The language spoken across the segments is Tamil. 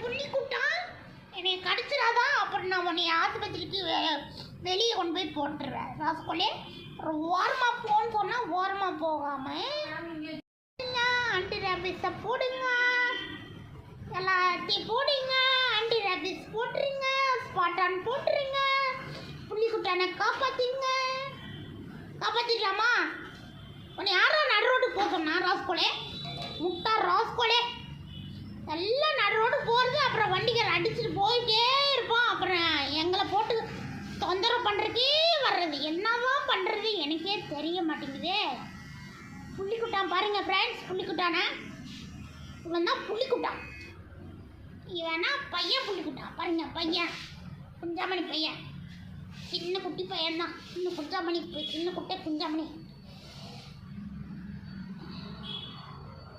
புள்ளி குட்டா என்னை கடிச்சிடாதா? அப்புறம் நான் உன்னை ஆஸ்பத்திரிக்கு வெளியே கொண்டு போய் போட்டுருவேன். ராஸ்கோலே ஓரமாக போன்னு சொன்னால் ஓரமாக போகாமல் ஆன்டி ரேபிஸை போடுங்க. எல்லாத்தையும் போடுங்க ஆன்டி ரேபிஸ் போட்டுருங்க ஸ்பாட்டான் போட்டுருங்க. புள்ளி குட்டானை காப்பாற்றிங்க காப்பாற்றிக்கலாமா உன்னை யாரா நடு ரோட்டுக்கு போக சொன்னா ராஸ்கோலே பண்ணுறது எனக்கே தெரிய மாட்டேங்குதே. புள்ளிக்குட்டான் பாருங்கள் ஃப்ரெண்ட்ஸ் புள்ளிக்குட்டானா? இவன் தான் புள்ளிக்குட்டான். இவனா பையன் புள்ளிக்குட்டான். பாருங்க பையன். குஞ்சாமணி பையன். சின்ன குட்டி பையன் தான் சின்ன குஞ்சாமணி சின்ன குட்டை குஞ்சாமணி.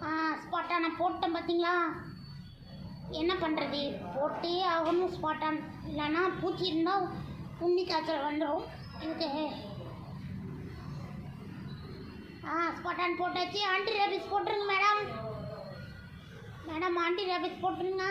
ஆ ஸ்பாட்டான போட்டேன் பார்த்தீங்களா என்ன பண்ணுறது போட்டே ஆகணும் ஸ்பாட்டான் இல்லைன்னா பூச்சி இருந்தால் புண்ணி காய்ச்சல் வந்துடும் இதுக்கு ஆ பட்டன் போட்டாச்சு. ஆன்டி ரேபிஸ் போட்டுருங்க மேடம் மேடம் ஆன்டி ரேபிஸ் போட்டுருங்க.